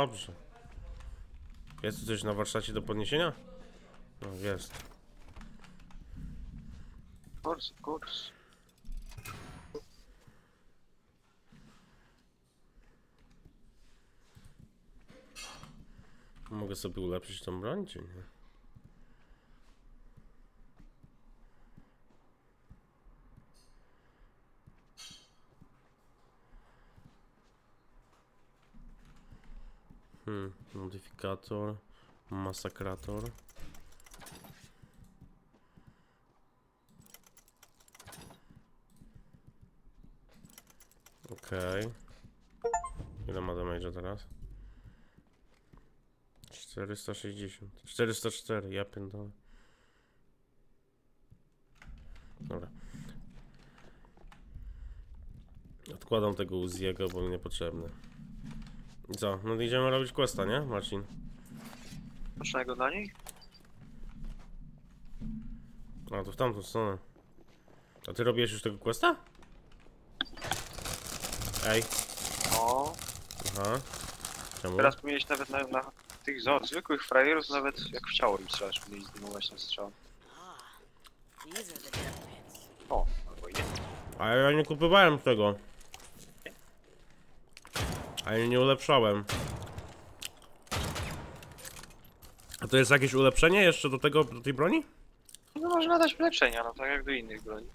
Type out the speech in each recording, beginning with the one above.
Dobrze. Jest tu coś na warsztacie do podniesienia? No, jest. Kurs, kurs. Mogę sobie ulepszyć tą broń, czy nie? Hmm, modyfikator, masakrator. Okej. Ile ma damage'a teraz? 460. 404, ja pierdolę. Dobra. Odkładam tego Uziego, bo mi niepotrzebny. I co? No to idziemy robić questa, nie, Marcin? Pocznego dla niej? A, to w tamtą stronę. A ty robiłeś już tego questa? Ej, O, aha. Czemu? teraz powinieneś nawet na, na tych zo- zwykłych frajerów nawet jak w ciało im strzelasz, powinien zdejmować ten strzał. Ah, these are the death pits. O, albo i nie. A ja nie kupowałem tego. A ja nie ulepszałem. A to jest jakieś ulepszenie jeszcze do tego, do tej broni? No można dać ulepszenia, no tak jak do innych broni.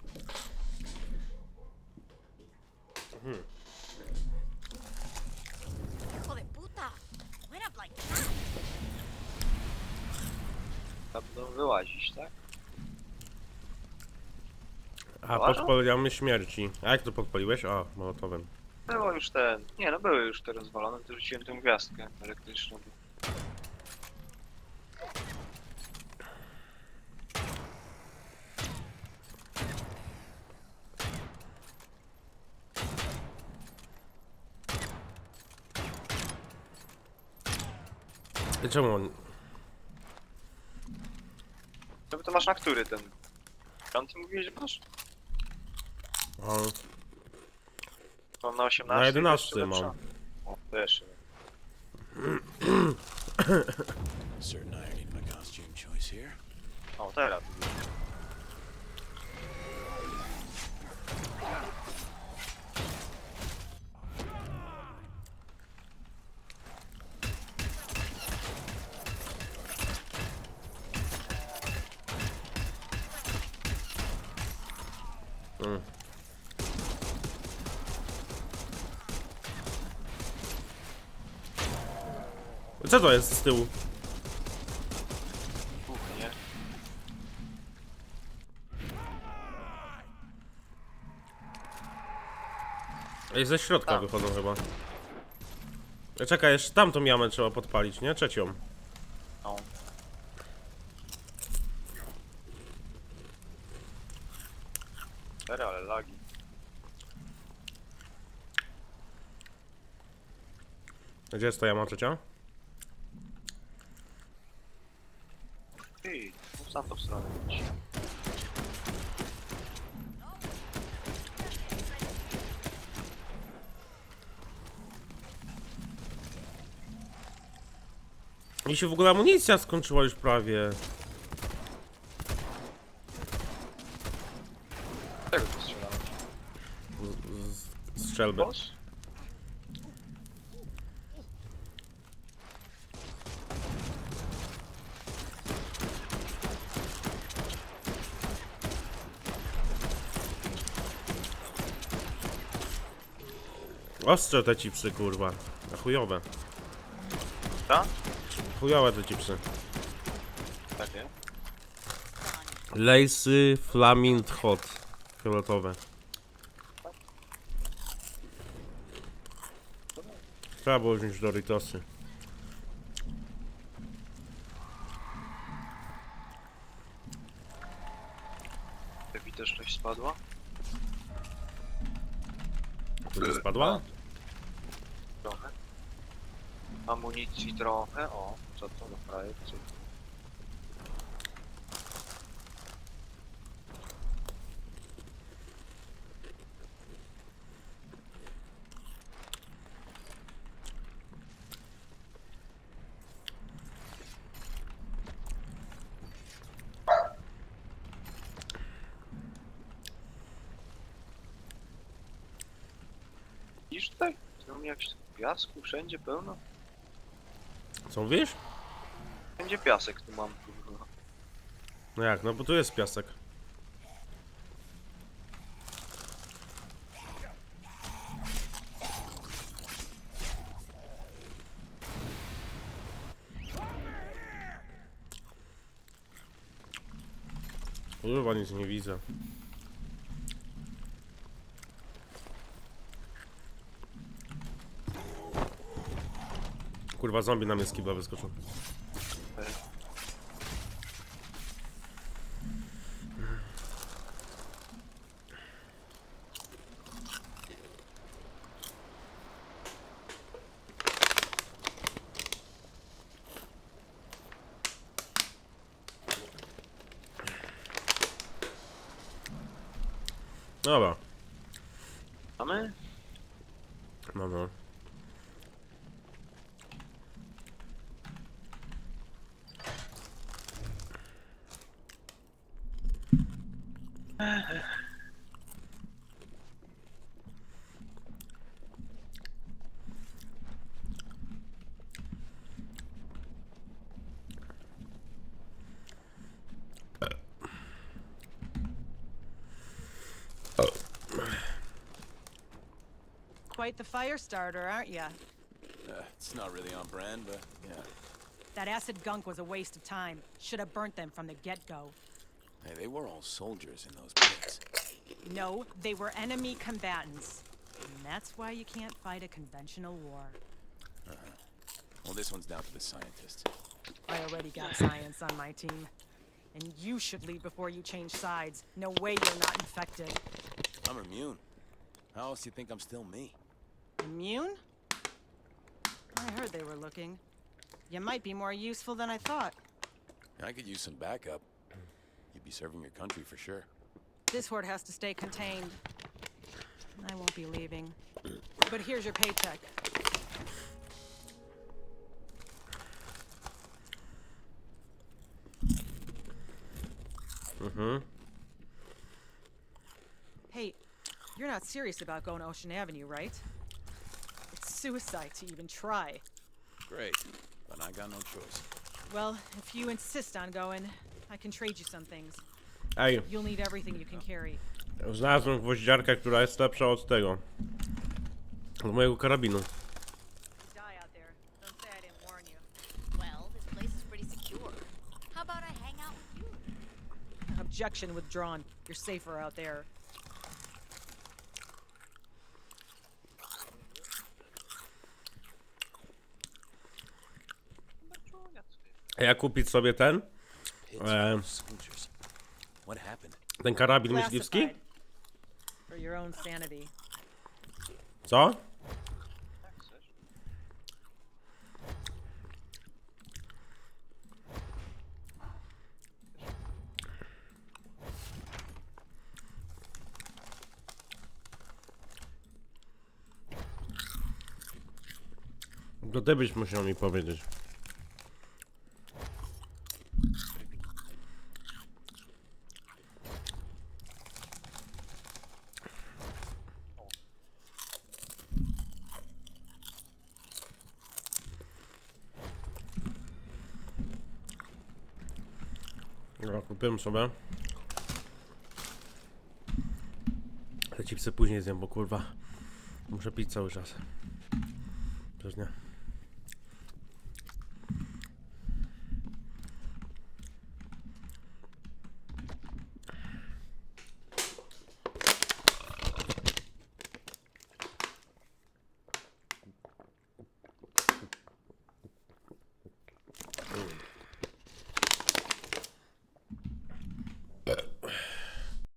That. Tam będą wyłazić, tak? A, Uważam? podpalamy śmierci. A jak to podpaliłeś? A, molotowem. Było już ten. Nie no były już te rozwalone, to rzuciłem tę gwiazdkę elektryczną. I czemu on... No to masz na który ten? Piąty mówiłeś, że masz? on Mam na 18. na 11 jeszcze mam. O, to jeszcze. Certain irony in my costume choice here. O, teraz. Co to jest z tyłu? Kuchnie. Ej, ze środka A. wychodzą chyba. E, Czekaj, jeszcze tamtą jamę trzeba podpalić, nie? Trzecią. No. Cztery, ale lagi. Gdzie jest ta jama trzecia? Ty, w tamtą stronę idź. Mi się w ogóle amunicja skończyła już prawie. Czego tu strzelałeś? Z, z strzelby. Boss? Ostre te cipsy, kurwa. A chujowe. Tak? Chujowe te cipsy. Takie? Lejsy Flaming Hot. Fioletowe. Trzeba było wziąć Doritosy. Te też spadła? Tu spadła? Amunicji trochę, o, co to na projekcie. Widzisz tutaj? Tu miałeś piasku wszędzie pełno. Co mówisz? Wszędzie piasek tu mam, kurwa. No jak, no bo tu jest piasek. Kurwa, nic nie widzę. Kurwa, zombie na mnie z kibla wyskoczył. Dobra, Mamy? no no. Quite the fire starter, aren't ya? Uh, it's not really on brand, but yeah. That acid gunk was a waste of time. Should have burnt them from the get-go. Hey, they were all soldiers in those pits. No, they were enemy combatants. And that's why you can't fight a conventional war. Uh -huh. Well, this one's down to the scientists. I already got science on my team. And you should leave before you change sides. No way you're not infected. I'm immune. How else do you think I'm still me? Immune? I heard they were looking. You might be more useful than I thought. I could use some backup. Be serving your country for sure. This horde has to stay contained. I won't be leaving. But here's your paycheck. Mhm. Hey, you're not serious about going to Ocean Avenue, right? It's suicide to even try. Great, but I got no choice. Well, if you insist on going, I can trade you some things. Ej, You'll need everything you can carry. znalazłem gwoździarkę, która jest lepsza od tego. Od mojego karabinu. Die out there. Don't say I didn't warn you. Well, this place is pretty secure. How about I hang out with you? Objection withdrawn. You're safer out there. A ja kupić sobie ten? What happened? Ten karabin myśliwski? Classified. For your own sanity. Co? To ty byś musiał mi powiedzieć. Dobra, kupiłem sobie. Te chipsy później zjem, bo kurwa muszę pić cały czas. Przecież nie.